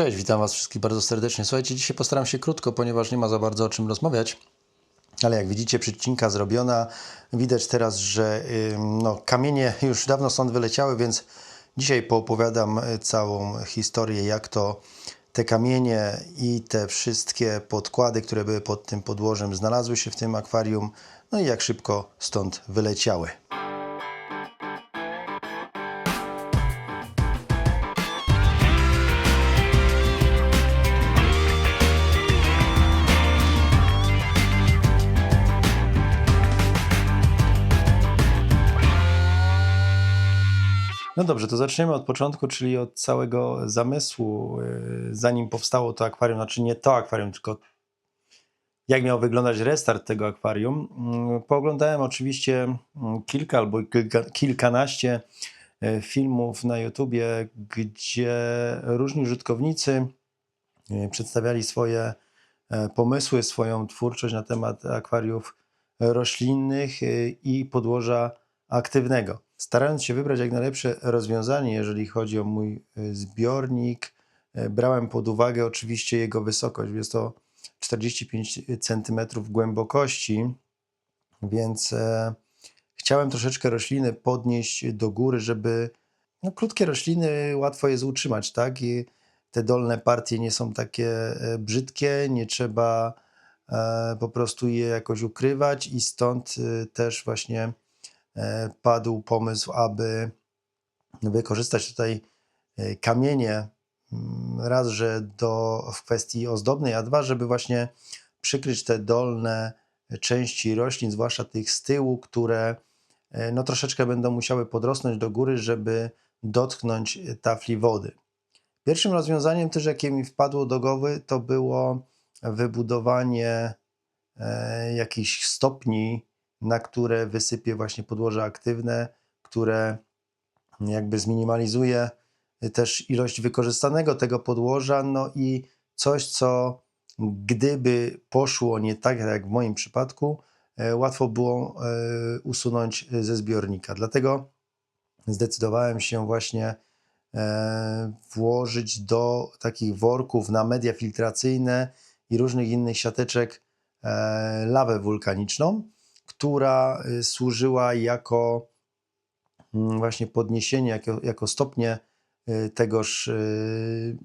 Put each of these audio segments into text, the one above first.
Cześć, witam Was wszystkich bardzo serdecznie. Słuchajcie, dzisiaj postaram się krótko, ponieważ nie ma za bardzo o czym rozmawiać. Ale jak widzicie, przycinka zrobiona. Widać teraz, że no, kamienie już dawno stąd wyleciały, więc dzisiaj poopowiadam y, całą historię, jak to te kamienie i te wszystkie podkłady, które były pod tym podłożem, znalazły się w tym akwarium, no i jak szybko stąd wyleciały. No dobrze, to zaczniemy od początku, czyli od całego zamysłu, yy, zanim powstało to akwarium, znaczy nie to akwarium, tylko jak miał wyglądać restart tego akwarium. Mm, Pooglądałem oczywiście mm, kilka albo kilka, kilkanaście e, filmów na YouTubie, gdzie różni użytkownicy e, przedstawiali swoje e, pomysły, swoją twórczość na temat akwariów roślinnych i podłoża aktywnego. Starając się wybrać jak najlepsze rozwiązanie, jeżeli chodzi o mój e, zbiornik, e, brałem pod uwagę oczywiście jego wysokość. Jest to 45 cm głębokości, więc e, chciałem troszeczkę rośliny podnieść do góry, żeby no, krótkie rośliny łatwo jest utrzymać, tak? I te dolne partie nie są takie e, brzydkie, nie trzeba e, po prostu je jakoś ukrywać i stąd e, też właśnie e, padł pomysł, aby wykorzystać tutaj e, kamienie, mm, raz, że do, w kwestii ozdobnej, a dwa, żeby właśnie przykryć te dolne części roślin, zwłaszcza tych z tyłu, które e, no, troszeczkę będą musiały podrosnąć do góry, żeby dotknąć tafli wody. Pierwszym rozwiązaniem też, jakie mi wpadło do głowy, to było wybudowanie e, jakichś stopni, na które wysypię właśnie podłoże aktywne, które jakby zminimalizuje też ilość wykorzystanego tego podłoża, no i coś, co gdyby poszło nie tak jak w moim przypadku, e, łatwo było e, usunąć ze zbiornika. Dlatego zdecydowałem się właśnie e, włożyć do takich worków na media filtracyjne i różnych innych siateczek e, lawę wulkaniczną, która y, służyła jako mm, właśnie podniesienie, jako, jako stopnie y, tegoż y,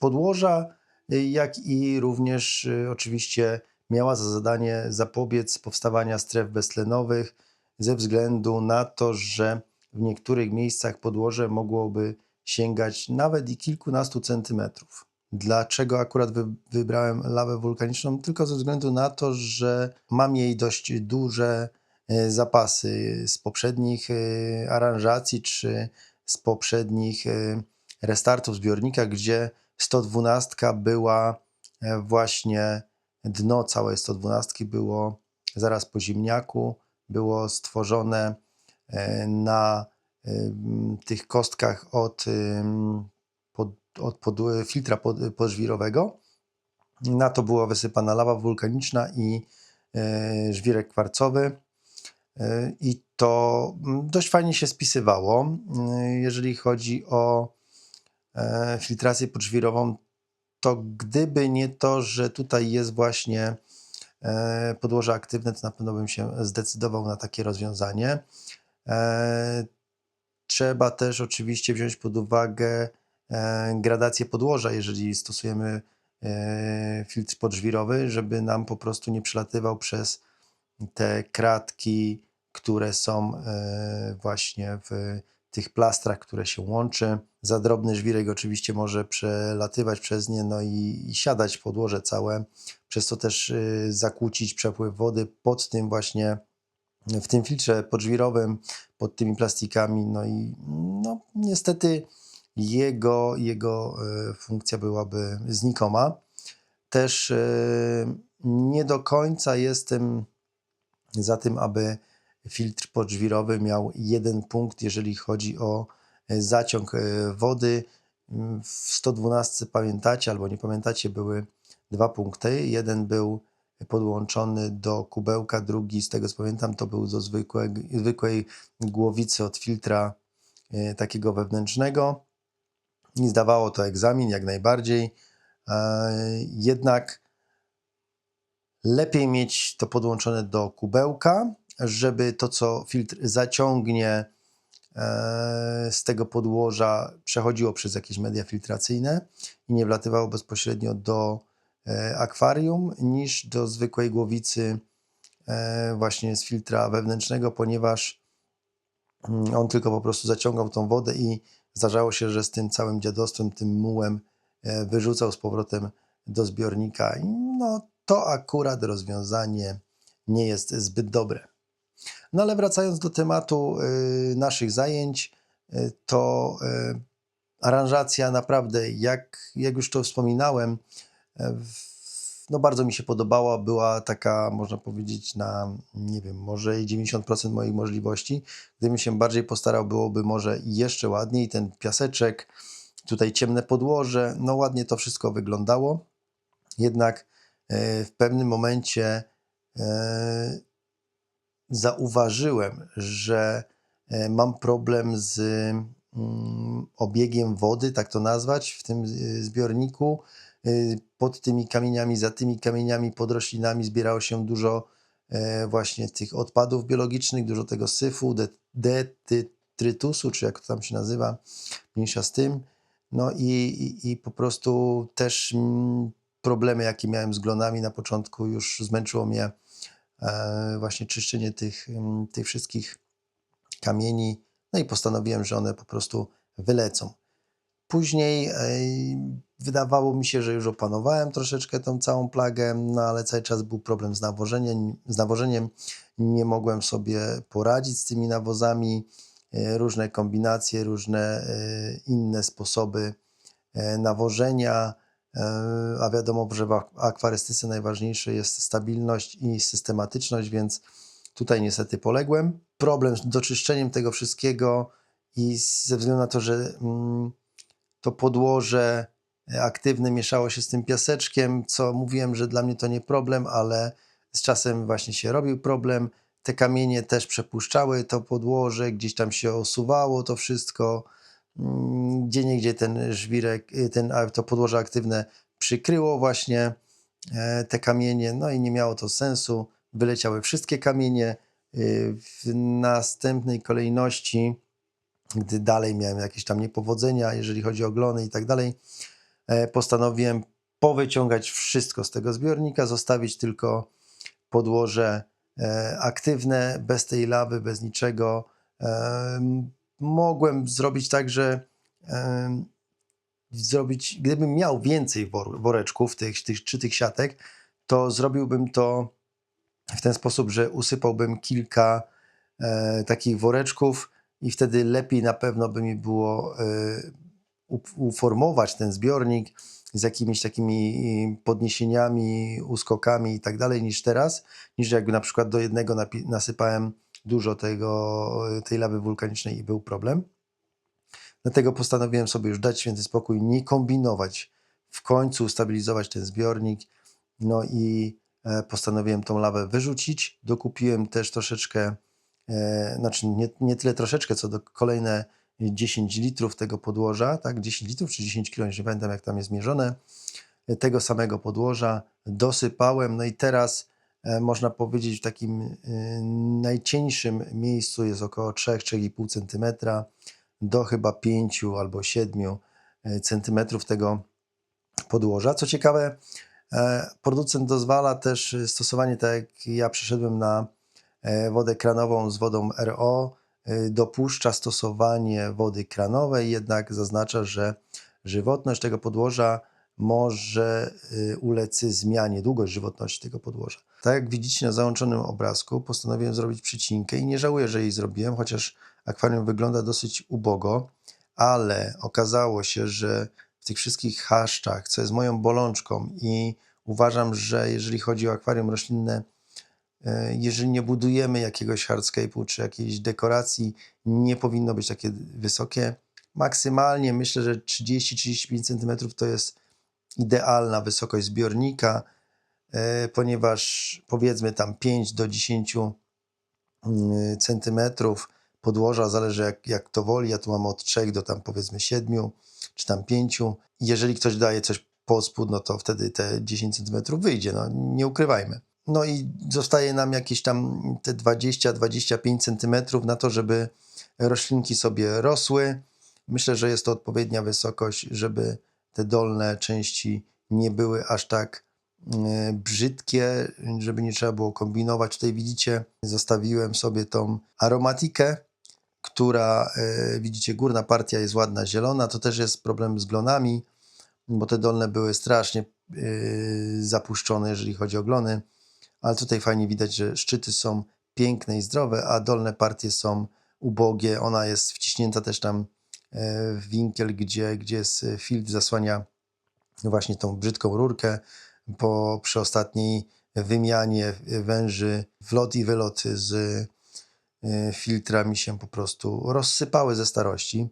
podłoża, jak i również oczywiście miała za zadanie zapobiec powstawania stref beztlenowych ze względu na to, że w niektórych miejscach podłoże mogłoby sięgać nawet i kilkunastu centymetrów. Dlaczego akurat wy, wybrałem lawę wulkaniczną? Tylko ze względu na to, że mam jej dość duże e, zapasy z poprzednich e, aranżacji czy z poprzednich e, restartów zbiornika, gdzie 112 była właśnie dno całej 112 było zaraz po ziemniaku, było stworzone na tych kostkach od, od pod, filtra pod, podżwirowego. Na to była wysypana lawa wulkaniczna i e, żwirek kwarcowy. E, I to mm, dość fajnie się spisywało. E, Jeżeli chodzi o e, filtrację podżwirową, to gdyby nie to, że tutaj jest właśnie e, podłoże aktywne, to na pewno bym się zdecydował na takie rozwiązanie. E, Trzeba też oczywiście wziąć pod uwagę gradację podłoża, jeżeli stosujemy e, filtr podżwirowy, żeby nam po prostu nie przelatywał przez te kratki, które są e, właśnie w tych plastrach, które się łączy. Za drobny żwirek oczywiście może przelatywać przez nie, no i, i siadać podłoże całe, przez to też zakłócić przepływ wody pod tym właśnie, w tym filtrze podżwirowym, pod tymi plastikami, no i no, niestety jego, jego y, funkcja byłaby znikoma. Też y, nie do końca jestem za tym, aby filtr podżwirowy miał jeden punkt, jeżeli chodzi o e, zaciąg e, wody. W 112 pamiętacie albo nie pamiętacie, były dwa punkty. Jeden był podłączony do kubełka, drugi, z tego co pamiętam, to był do zwykłej, zwykłej głowicy od filtra e, takiego wewnętrznego. I zdawało to egzamin jak najbardziej. E, Jednak lepiej mieć to podłączone do kubełka, żeby to, co filtr zaciągnie e, z tego podłoża, przechodziło przez jakieś media filtracyjne i nie wlatywało bezpośrednio do e, akwarium, niż do zwykłej głowicy właśnie z filtra wewnętrznego, ponieważ mm, on tylko po prostu zaciągał tą wodę i zdarzało się, że z tym całym dziadostwem, tym mułem e, wyrzucał z powrotem do zbiornika. No to akurat rozwiązanie nie jest zbyt dobre. No ale wracając do tematu y, naszych zajęć, y, to aranżacja naprawdę, jak, jak już to wspominałem, w- no bardzo mi się podobała, była taka, można powiedzieć, na, nie wiem, może i 90% moich możliwości. Gdybym się bardziej postarał, byłoby może jeszcze ładniej. Ten piaseczek, tutaj ciemne podłoże, no ładnie to wszystko wyglądało. Jednak e, w pewnym momencie e, zauważyłem, że e, mam problem z mm, obiegiem wody, tak to nazwać, w tym zbiorniku. Y, Pod tymi kamieniami, za tymi kamieniami, pod roślinami zbierało się dużo e, właśnie tych odpadów biologicznych, dużo tego syfu, de- detytusu, czy jak to tam się nazywa, mniejsza z tym. No i, i, i po prostu też mm, problemy, jakie miałem z glonami na początku, już zmęczyło mnie e, właśnie czyszczenie tych, mm, tych wszystkich kamieni. No i postanowiłem, że one po prostu wylecą. Później e, wydawało mi się, że już opanowałem troszeczkę tą całą plagę, no ale cały czas był problem z nawożeniem. Z nawożeniem nie mogłem sobie poradzić z tymi nawozami. E, Różne kombinacje, różne e, inne sposoby e, nawożenia, a wiadomo, że w ak- akwarystyce najważniejsze jest stabilność i systematyczność, więc tutaj niestety poległem. Problem z doczyszczeniem tego wszystkiego i ze względu na to, że mm, to podłoże aktywne mieszało się z tym piaseczkiem, co mówiłem, że dla mnie to nie problem, ale z czasem właśnie się robił problem. Te kamienie też przepuszczały to podłoże, gdzieś tam się osuwało to wszystko. Mm, Gdzie niegdzie ten żwirek, y, ten, to podłoże aktywne przykryło właśnie e, te kamienie, no i nie miało to sensu. Wyleciały wszystkie kamienie. Y, W następnej kolejności gdy dalej miałem jakieś tam niepowodzenia, jeżeli chodzi o glony i tak dalej, postanowiłem powyciągać wszystko z tego zbiornika, zostawić tylko podłoże e, aktywne, bez tej lawy, bez niczego. Em, Mogłem zrobić tak, że zrobić, gdybym miał więcej wor, woreczków, tych, tych, czy tych siatek, to zrobiłbym to w ten sposób, że usypałbym kilka e, takich woreczków i wtedy lepiej na pewno by mi było e, uformować ten zbiornik z jakimiś takimi podniesieniami, uskokami i tak dalej niż teraz, niż jakby na przykład do jednego nasypałem dużo tego, tej lawy wulkanicznej i był problem. Dlatego postanowiłem sobie już dać święty spokój, nie kombinować, w końcu ustabilizować ten zbiornik. No i e, postanowiłem tą lawę wyrzucić. Dokupiłem też troszeczkę, e, znaczy nie, nie tyle troszeczkę, co do kolejne 10 litrów tego podłoża, tak? 10 litrów czy 10 kg, nie pamiętam jak tam jest mierzone, e, tego samego podłoża. Dosypałem, no i teraz e, można powiedzieć w takim e, najcieńszym miejscu jest około 3-3,5 cm do chyba 5 albo 7 centymetrów tego podłoża. Co ciekawe, e, producent dozwala też e, stosowanie, tak jak ja przeszedłem na e, wodę kranową z wodą RO, e, dopuszcza stosowanie wody kranowej, jednak zaznacza, że żywotność tego podłoża może e, ulec zmianie, długość żywotności tego podłoża. Tak jak widzicie na załączonym obrazku, postanowiłem zrobić przycinkę i nie żałuję, że jej zrobiłem, chociaż akwarium wygląda dosyć ubogo, ale okazało się, że w tych wszystkich chaszczach, co jest moją bolączką i uważam, że jeżeli chodzi o akwarium roślinne, jeżeli nie budujemy jakiegoś hardscape'u czy jakiejś dekoracji, nie powinno być takie wysokie. Maksymalnie myślę, że 30-35 cm to jest idealna wysokość zbiornika, e, ponieważ powiedzmy tam 5 do 10 mm, centymetrów podłoża, zależy jak, jak to woli. Ja tu mam od 3 do tam powiedzmy 7 czy tam 5. Jeżeli ktoś daje coś po spód, no to wtedy te 10 cm wyjdzie, no nie ukrywajmy. No i zostaje nam jakieś tam te 20-25 cm na to, żeby roślinki sobie rosły. Myślę, że jest to odpowiednia wysokość, żeby te dolne części nie były aż tak e, brzydkie, żeby nie trzeba było kombinować. Tutaj widzicie, zostawiłem sobie tą aromatikę, która, e, widzicie, górna partia jest ładna, zielona. To też jest problem z glonami, bo te dolne były strasznie e, zapuszczone, jeżeli chodzi o glony. Ale tutaj fajnie widać, że szczyty są piękne i zdrowe, a dolne partie są ubogie. Ona jest wciśnięta też tam e, w winkiel, gdzie, gdzie jest filtr, zasłania właśnie tą brzydką rurkę. Po przy ostatniej wymianie węży wlot i wylot z e, filtra mi się po prostu rozsypały ze starości.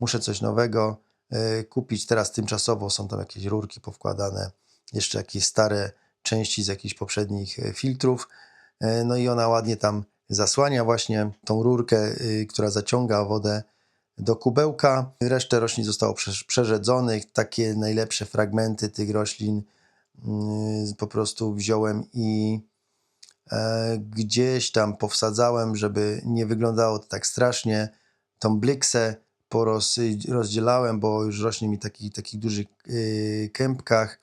Muszę coś nowego e, kupić. Teraz tymczasowo są tam jakieś rurki powkładane, jeszcze jakieś stare części z jakichś poprzednich e, filtrów. E, No i ona ładnie tam zasłania właśnie tą rurkę, y, która zaciąga wodę do kubełka. Resztę roślin zostało prze- przerzedzonych. Takie najlepsze fragmenty tych roślin y, po prostu wziąłem i e, gdzieś tam powsadzałem, żeby nie wyglądało to tak strasznie. Tą bliksę poroz, rozdzielałem, bo już rośnie mi w takich, takich dużych y, kępkach.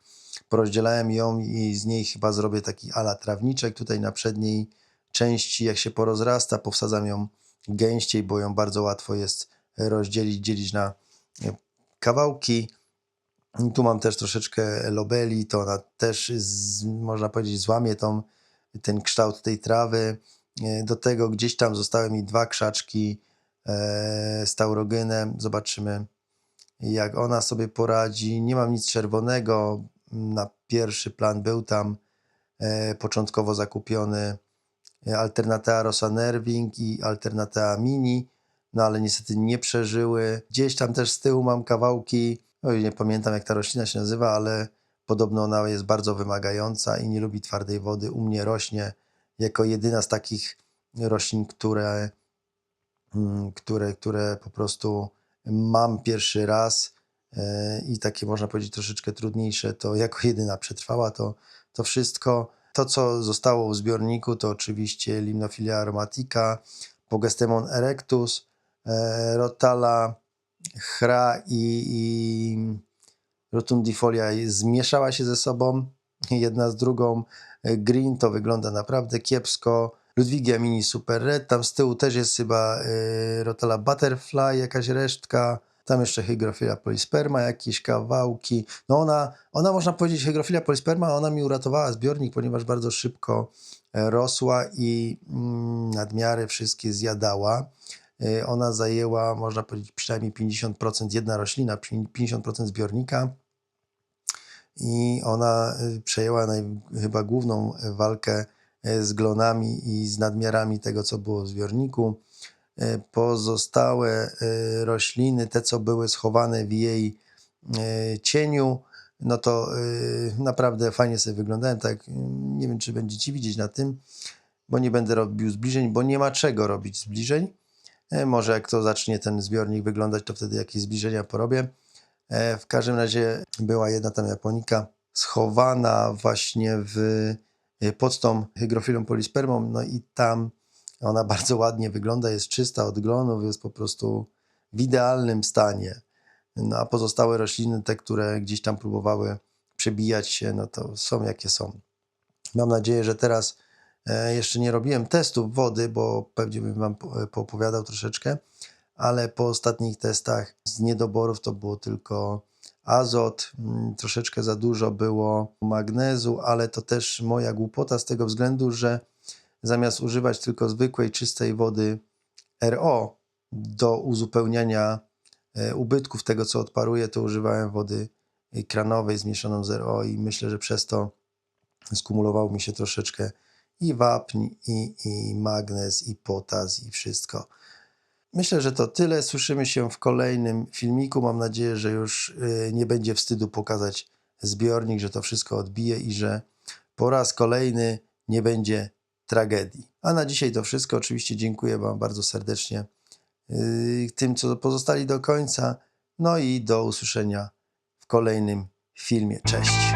Porozdzielałem ją i z niej chyba zrobię taki ala trawniczek. Tutaj na przedniej części, jak się porozrasta, powsadzam ją gęściej, bo ją bardzo łatwo jest rozdzielić, dzielić na e, kawałki. Tu mam też troszeczkę lobeli, to ona też z, można powiedzieć złamie tą, ten kształt tej trawy. E, Do tego gdzieś tam zostały mi dwa krzaczki e, z taurogynem. Zobaczymy jak ona sobie poradzi. Nie mam nic czerwonego. Na pierwszy plan był tam e, początkowo zakupiony e, Alternatea Rosa Nerving i Alternatea Mini, no ale niestety nie przeżyły. Gdzieś tam też z tyłu mam kawałki, oj, nie pamiętam jak ta roślina się nazywa, ale podobno ona jest bardzo wymagająca i nie lubi twardej wody. U mnie rośnie jako jedyna z takich roślin, które, mm, które, które po prostu mam pierwszy raz i takie można powiedzieć troszeczkę trudniejsze, to jako jedyna przetrwała to, to wszystko. To, co zostało w zbiorniku, to oczywiście Limnophilia aromatica, Pogestemon erectus, e, Rotala, Chra i, i Rotundifolia zmieszała się ze sobą, jedna z drugą. E, Green to wygląda naprawdę kiepsko. Ludwigia Mini Super Red, tam z tyłu też jest chyba e, Rotala Butterfly, jakaś resztka. Tam jeszcze Hygrophila polisperma, jakieś kawałki. No ona, ona można powiedzieć, Hygrophila polisperma, ona mi uratowała zbiornik, ponieważ bardzo szybko e, rosła i mm, nadmiary wszystkie zjadała. E, Ona zajęła, można powiedzieć, przynajmniej 50% jedna roślina, 50% zbiornika i ona y, przejęła naj, chyba główną walkę z glonami i z nadmiarami tego, co było w zbiorniku. Y, Pozostałe y, rośliny, te co były schowane w jej y, cieniu, no to naprawdę fajnie sobie wyglądają. Tak, y, nie wiem, czy będziecie widzieć na tym, bo nie będę robił zbliżeń, bo nie ma czego robić zbliżeń. E, Może jak to zacznie ten zbiornik wyglądać, to wtedy jakieś zbliżenia porobię. E, W każdym razie była jedna tam Japonika schowana właśnie w, e, pod tą hygrofilą polispermą, no i tam ona bardzo ładnie wygląda, jest czysta od glonów, jest po prostu w idealnym stanie. No a pozostałe rośliny, te, które gdzieś tam próbowały przebijać się, no to są jakie są. Mam nadzieję, że teraz e, jeszcze nie robiłem testów wody, bo pewnie bym Wam po- poopowiadał troszeczkę, ale po ostatnich testach z niedoborów to było tylko azot, mm, troszeczkę za dużo było magnezu, ale to też moja głupota z tego względu, że zamiast używać tylko zwykłej, czystej wody RO do uzupełniania e, ubytków tego, co odparuje, to używałem wody e, kranowej zmieszaną z RO i myślę, że przez to skumulowało mi się troszeczkę i wapń, i, i magnez, i potas, i wszystko. Myślę, że to tyle. Słyszymy się w kolejnym filmiku. Mam nadzieję, że już y, nie będzie wstydu pokazać zbiornik, że to wszystko odbije i że po raz kolejny nie będzie tragedii. A na dzisiaj to wszystko. Oczywiście dziękuję Wam bardzo serdecznie yy, tym, co pozostali do końca. No i do usłyszenia w kolejnym filmie. Cześć.